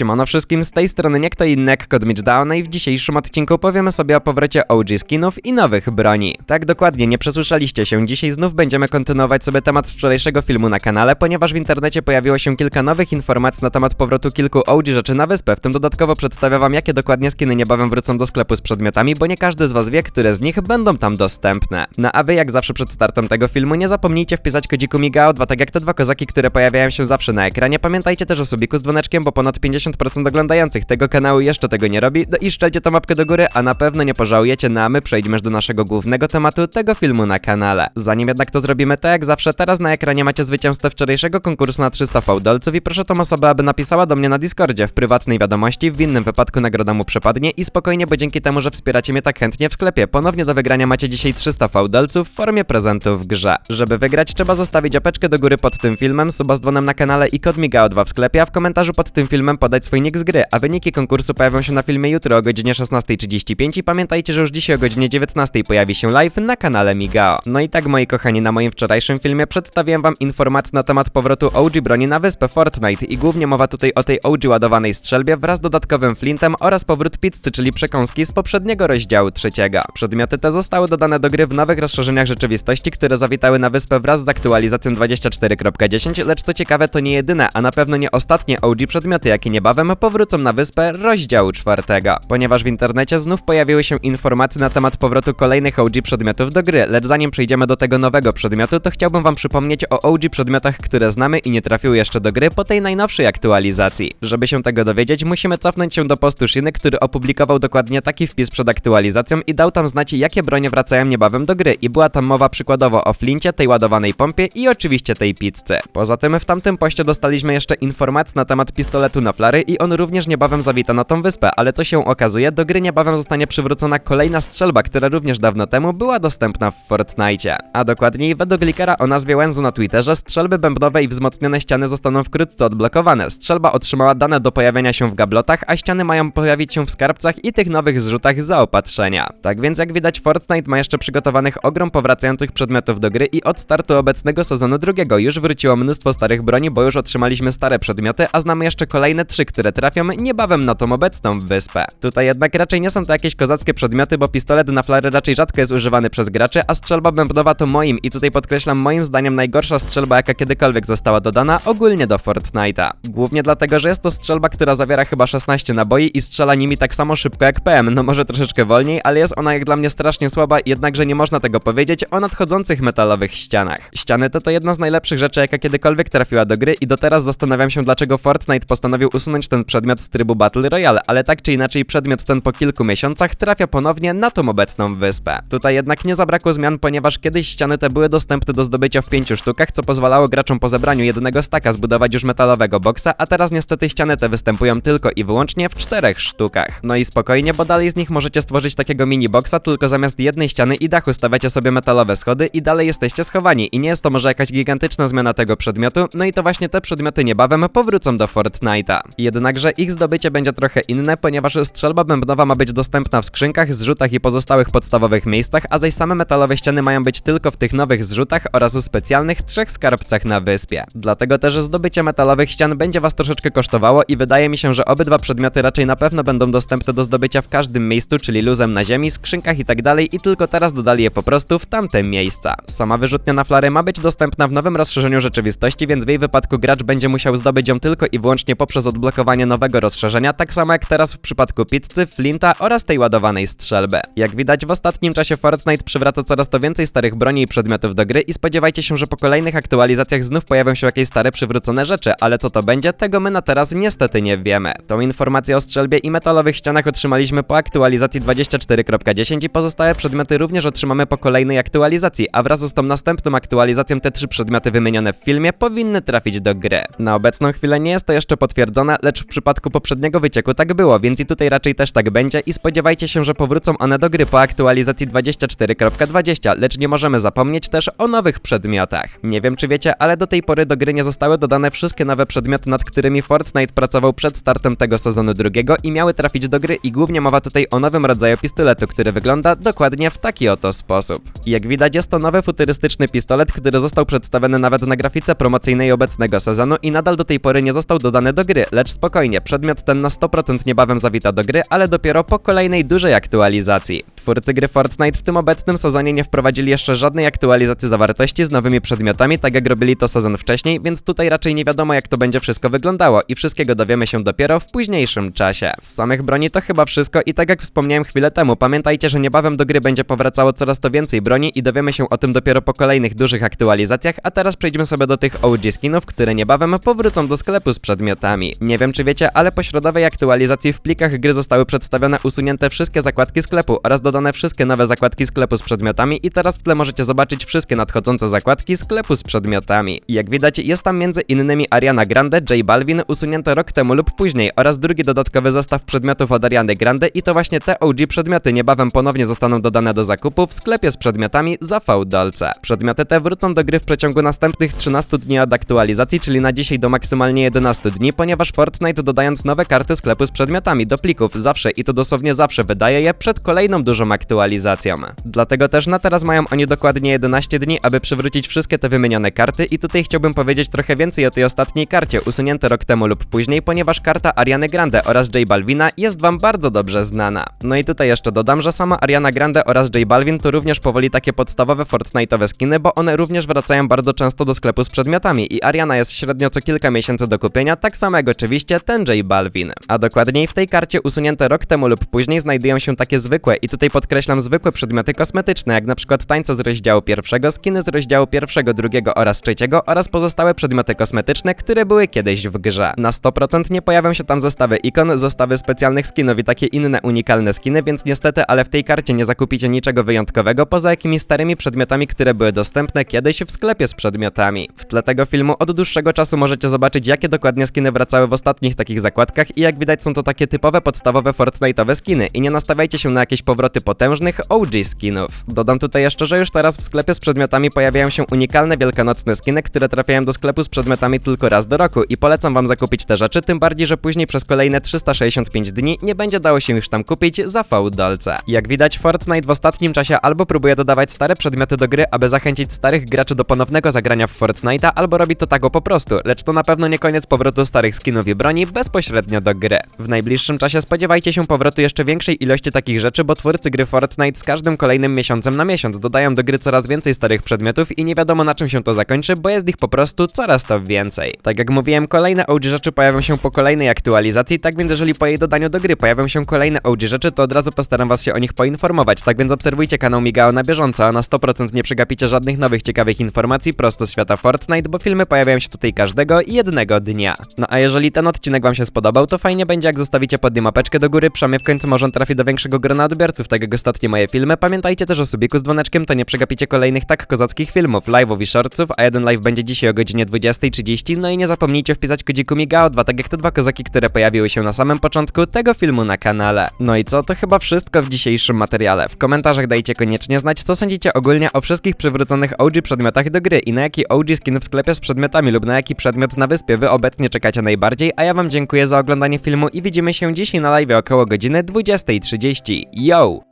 Siemano wszystkim, z tej strony nie kto inny jak Down i w dzisiejszym odcinku powiemy sobie o powrocie OG skinów i nowych broni. Tak dokładnie, nie przesłyszeliście się, dzisiaj znów będziemy kontynuować sobie temat z wczorajszego filmu na kanale, ponieważ w internecie pojawiło się kilka nowych informacji na temat powrotu kilku OG rzeczy na wyspę, w tym dodatkowo przedstawię wam jakie dokładnie skiny niebawem wrócą do sklepu z przedmiotami, bo nie każdy z was wie, które z nich będą tam dostępne. No a wy jak zawsze przed startem tego filmu nie zapomnijcie wpisać kodziku MIGAO2, tak jak te dwa kozaki, które pojawiają się zawsze na ekranie. Pamiętajcie też o subiku z dzwoneczkiem, bo ponad 50% oglądających tego kanału jeszcze tego nie robi. No i szczelcie tą mapkę do góry, a na pewno nie pożałujecie, no a my przejdźmy już do naszego głównego tematu tego filmu na kanale. Zanim jednak to zrobimy, tak jak zawsze, teraz na ekranie macie zwycięzcę wczorajszego konkursu na 300 fałdolców i proszę tą osobę, aby napisała do mnie na Discordzie w prywatnej wiadomości, w innym wypadku nagroda mu przepadnie i spokojnie, bo dzięki temu, że wspieracie mnie tak chętnie w sklepie, ponownie do wygrania macie dzisiaj 300 fałdolców w formie prezentu w grze. Żeby wygrać, trzeba zostawić apeczkę do góry pod tym filmem, suba z dzwonem na kanale i kod MIGAO2 w sklepie, a w komentarzu pod tym filmem podać swój nick z gry, a wyniki konkursu pojawią się na filmie jutro o godzinie 16.35 i pamiętajcie, że już dzisiaj o godzinie 19.00 pojawi się live na kanale Migao. No i tak moi kochani, na moim wczorajszym filmie przedstawiłem wam informacje na temat powrotu OG broni na wyspę Fortnite i głównie mowa tutaj o tej OG ładowanej strzelbie wraz z dodatkowym flintem oraz powrót pizzy, czyli przekąski z poprzedniego rozdziału trzeciego. Przedmioty te zostały dodane do gry w nowych rozszerzeniach rzeczywistości, które zawitały na wyspę wraz z aktualizacją 24.10, lecz co ciekawe to nie jedyne, a na pewno nie ostatnie OG przedmioty, jakie niebawem powrócą na wyspę rozdziału czwartego. Ponieważ w internecie znów pojawiły się informacje na temat powrotu kolejnych OG przedmiotów do gry, lecz zanim przejdziemy do tego nowego przedmiotu, to chciałbym wam przypomnieć o OG przedmiotach, które znamy i nie trafiły jeszcze do gry po tej najnowszej aktualizacji. Żeby się tego dowiedzieć, musimy cofnąć się do postu Shiny, który opublikował dokładnie taki wpis przed aktualizacją i dał tam znać, jakie bronie wracają niebawem do gry i była tam mowa przykładowo o flincie, tej ładowanej pompie i oczywiście tej pizzy. Poza tym w tamtym poście dostaliśmy jeszcze informacje na temat pistoletu na i on również niebawem zawita na tą wyspę, ale co się okazuje, do gry niebawem zostanie przywrócona kolejna strzelba, która również dawno temu była dostępna w Fortnite. A dokładniej, według likera o nazwie Wenzu na Twitterze, strzelby bębnowe i wzmocnione ściany zostaną wkrótce odblokowane. Strzelba otrzymała dane do pojawienia się w gablotach, a ściany mają pojawić się w skarbcach i tych nowych zrzutach zaopatrzenia. Tak więc jak widać, Fortnite ma jeszcze przygotowanych ogrom powracających przedmiotów do gry i od startu obecnego sezonu drugiego już wróciło mnóstwo starych broni, bo już otrzymaliśmy stare przedmioty, a znamy jeszcze kolejne trzy, które trafią niebawem na tą obecną wyspę. Tutaj jednak raczej nie są to jakieś kozackie przedmioty, bo pistolet na flary raczej rzadko jest używany przez graczy, a strzelba bębnowa to moim i tutaj podkreślam moim zdaniem najgorsza strzelba jaka kiedykolwiek została dodana ogólnie do Fortnite'a. Głównie dlatego, że jest to strzelba, która zawiera chyba 16 naboi i strzela nimi tak samo szybko jak PM, no może troszeczkę wolniej, ale jest ona jak dla mnie strasznie słaba, jednakże nie można tego powiedzieć o nadchodzących metalowych ścianach. Ściany to to jedna z najlepszych rzeczy jaka kiedykolwiek trafiła do gry i do teraz zastanawiam się dlaczego Fortnite postanowił usunąć ten przedmiot z trybu Battle Royale, ale tak czy inaczej przedmiot ten po kilku miesiącach trafia ponownie na tą obecną wyspę. Tutaj jednak nie zabrakło zmian, ponieważ kiedyś ściany te były dostępne do zdobycia w pięciu sztukach, co pozwalało graczom po zebraniu jednego staka zbudować już metalowego boksa, a teraz niestety ściany te występują tylko i wyłącznie w czterech sztukach. No i spokojnie, bo dalej z nich możecie stworzyć takiego mini boksa, tylko zamiast jednej ściany i dachu stawiacie sobie metalowe schody i dalej jesteście schowani i nie jest to może jakaś gigantyczna zmiana tego przedmiotu, no i to właśnie te przedmioty niebawem powrócą do Fortnite'a. Jednakże ich zdobycie będzie trochę inne, ponieważ strzelba bębnowa ma być dostępna w skrzynkach, zrzutach i pozostałych podstawowych miejscach, a zaś same metalowe ściany mają być tylko w tych nowych zrzutach oraz specjalnych trzech skarbcach na wyspie. Dlatego też zdobycie metalowych ścian będzie was troszeczkę kosztowało i wydaje mi się, że obydwa przedmioty raczej na pewno będą dostępne do zdobycia w każdym miejscu, czyli luzem na ziemi, skrzynkach i tak i tylko teraz dodali je po prostu w tamte miejsca. Sama wyrzutnia na flary ma być dostępna w nowym rozszerzeniu rzeczywistości, więc w jej wypadku gracz będzie musiał zdobyć ją tylko i wyłącznie poprzez odblokowanie nowego rozszerzenia, tak samo jak teraz w przypadku pizzy, flinta oraz tej ładowanej strzelby. Jak widać w ostatnim czasie Fortnite przywraca coraz to więcej starych broni i przedmiotów do gry i spodziewajcie się, że po kolejnych aktualizacjach znów pojawią się jakieś stare przywrócone rzeczy, ale co to będzie, tego my na teraz niestety nie wiemy. Tą informację o strzelbie i metalowych ścianach otrzymaliśmy po aktualizacji 24.10 i pozostałe przedmioty również otrzymamy po kolejnej aktualizacji, a wraz z tą następną aktualizacją te trzy przedmioty wymienione w filmie powinny trafić do gry. Na obecną chwilę nie jest to jeszcze potwierdzone, lecz w przypadku poprzedniego wycieku tak było, więc i tutaj raczej też tak będzie i spodziewajcie się, że powrócą one do gry po aktualizacji 24.20, lecz nie możemy zapomnieć też o nowych przedmiotach. Nie wiem czy wiecie, ale do tej pory do gry nie zostały dodane wszystkie nowe przedmioty, nad którymi Fortnite pracował przed startem tego sezonu drugiego i miały trafić do gry i głównie mowa tutaj o nowym rodzaju pistoletu, który wygląda dokładnie w taki oto sposób. Jak widać jest to nowy futurystyczny pistolet, który został przedstawiony nawet na grafice promocyjnej obecnego sezonu i nadal do tej pory nie został dodany do gry, lecz spokojnie, przedmiot ten na 100% niebawem zawita do gry, ale dopiero po kolejnej dużej aktualizacji. Twórcy gry Fortnite w tym obecnym sezonie nie wprowadzili jeszcze żadnej aktualizacji zawartości z nowymi przedmiotami, tak jak robili to sezon wcześniej, więc tutaj raczej nie wiadomo jak to będzie wszystko wyglądało i wszystkiego dowiemy się dopiero w późniejszym czasie. Z samych broni to chyba wszystko i tak jak wspomniałem chwilę temu, pamiętajcie, że niebawem do gry będzie powracało coraz to więcej broni i dowiemy się o tym dopiero po kolejnych dużych aktualizacjach, a teraz przejdźmy sobie do tych OG skinów, które niebawem powrócą do sklepu z przedmiotami. Nie wiem czy wiecie, ale po środowej aktualizacji w plikach gry zostały przedstawione usunięte wszystkie zakładki sklepu oraz dodane wszystkie nowe zakładki sklepu z przedmiotami i teraz w tle możecie zobaczyć wszystkie nadchodzące zakładki sklepu z przedmiotami. Jak widać jest tam między innymi Ariana Grande, J Balvin, usunięte rok temu lub później oraz drugi dodatkowy zestaw przedmiotów od Ariany Grande i to właśnie te OG przedmioty niebawem ponownie zostaną dodane do zakupu w sklepie z przedmiotami za V-dolce. Przedmioty te wrócą do gry w przeciągu następnych 13 dni od aktualizacji, czyli na dzisiaj do maksymalnie 11 dni, ponieważ Fortnite dodając nowe karty sklepu z przedmiotami do plików zawsze i to dosłownie zawsze wydaje je przed kolejną dużą aktualizacją. Dlatego też na teraz mają oni dokładnie 11 dni, aby przywrócić wszystkie te wymienione karty i tutaj chciałbym powiedzieć trochę więcej o tej ostatniej karcie, usunięte rok temu lub później, ponieważ karta Ariany Grande oraz J Balvina jest wam bardzo dobrze znana. No i tutaj jeszcze dodam, że sama Ariana Grande oraz J Balvin to również powoli takie podstawowe Fortnite'owe skiny, bo one również wracają bardzo często do sklepu z przedmiotami i Ariana jest średnio co kilka miesięcy do kupienia, tak samo jak oczywiście ten J Balvin. A dokładniej w tej karcie usunięte rok temu lub później znajdują się takie zwykłe i tutaj podkreślam zwykłe przedmioty kosmetyczne, jak na przykład tańce z rozdziału pierwszego, skiny z rozdziału pierwszego, drugiego oraz trzeciego oraz pozostałe przedmioty kosmetyczne, które były kiedyś w grze. Na 100% nie pojawią się tam zestawy ikon, zestawy specjalnych skinów i takie inne unikalne skiny, więc niestety, ale w tej karcie nie zakupicie niczego wyjątkowego, poza jakimiś starymi przedmiotami, które były dostępne kiedyś w sklepie z przedmiotami. W tle tego filmu od dłuższego czasu możecie zobaczyć, jakie dokładnie skiny wracały w ostatnich takich zakładkach i jak widać są to takie typowe, podstawowe Fortnite'owe skiny i nie nastawiajcie się na jakieś powroty potężnych OG skinów. Dodam tutaj jeszcze, że już teraz w sklepie z przedmiotami pojawiają się unikalne wielkanocne skiny, które trafiają do sklepu z przedmiotami tylko raz do roku i polecam wam zakupić te rzeczy, tym bardziej, że później przez kolejne 365 dni nie będzie dało się już tam kupić za V-dolce. Jak widać, Fortnite w ostatnim czasie albo próbuje dodawać stare przedmioty do gry, aby zachęcić starych graczy do ponownego zagrania w Fortnite'a, albo robi to tak po prostu, lecz to na pewno nie koniec powrotu starych skinów broni bezpośrednio do gry. W najbliższym czasie spodziewajcie się powrotu jeszcze większej ilości takich rzeczy, bo twórcy gry Fortnite z każdym kolejnym miesiącem na miesiąc dodają do gry coraz więcej starych przedmiotów i nie wiadomo na czym się to zakończy, bo jest ich po prostu coraz to więcej. Tak jak mówiłem, kolejne OG rzeczy pojawią się po kolejnej aktualizacji, tak więc jeżeli po jej dodaniu do gry pojawią się kolejne OG rzeczy, to od razu postaram was się o nich poinformować, tak więc obserwujcie kanał Migao na bieżąco, a na 100% nie przegapicie żadnych nowych ciekawych informacji prosto z świata Fortnite, bo filmy pojawiają się tutaj każdego i jednego dnia. No a jeżeli ten odcinek wam się spodobał, to fajnie będzie jak zostawicie pod nim mapeczkę do góry, przynajmniej w końcu może on trafi do większego grona odbiorców, tak jak ostatnie moje filmy. Pamiętajcie też o subiku z dzwoneczkiem, to nie przegapicie kolejnych tak kozackich filmów, live'ów i shortsów, a jeden live będzie dzisiaj o godzinie 20.30, no i nie zapomnijcie wpisać kodziku MIGAO2, tak jak te dwa kozaki, które pojawiły się na samym początku tego filmu na kanale. No i co, to chyba wszystko w dzisiejszym materiale. W komentarzach dajcie koniecznie znać, co sądzicie ogólnie o wszystkich przywróconych OG przedmiotach do gry i na jaki OG skin w sklepie z przedmiotami lub na jaki przedmiot na wyspie wy obecnie czekacie najbardziej, a ja wam dziękuję za oglądanie filmu i widzimy się dzisiaj na live około godziny 20.30. Yo!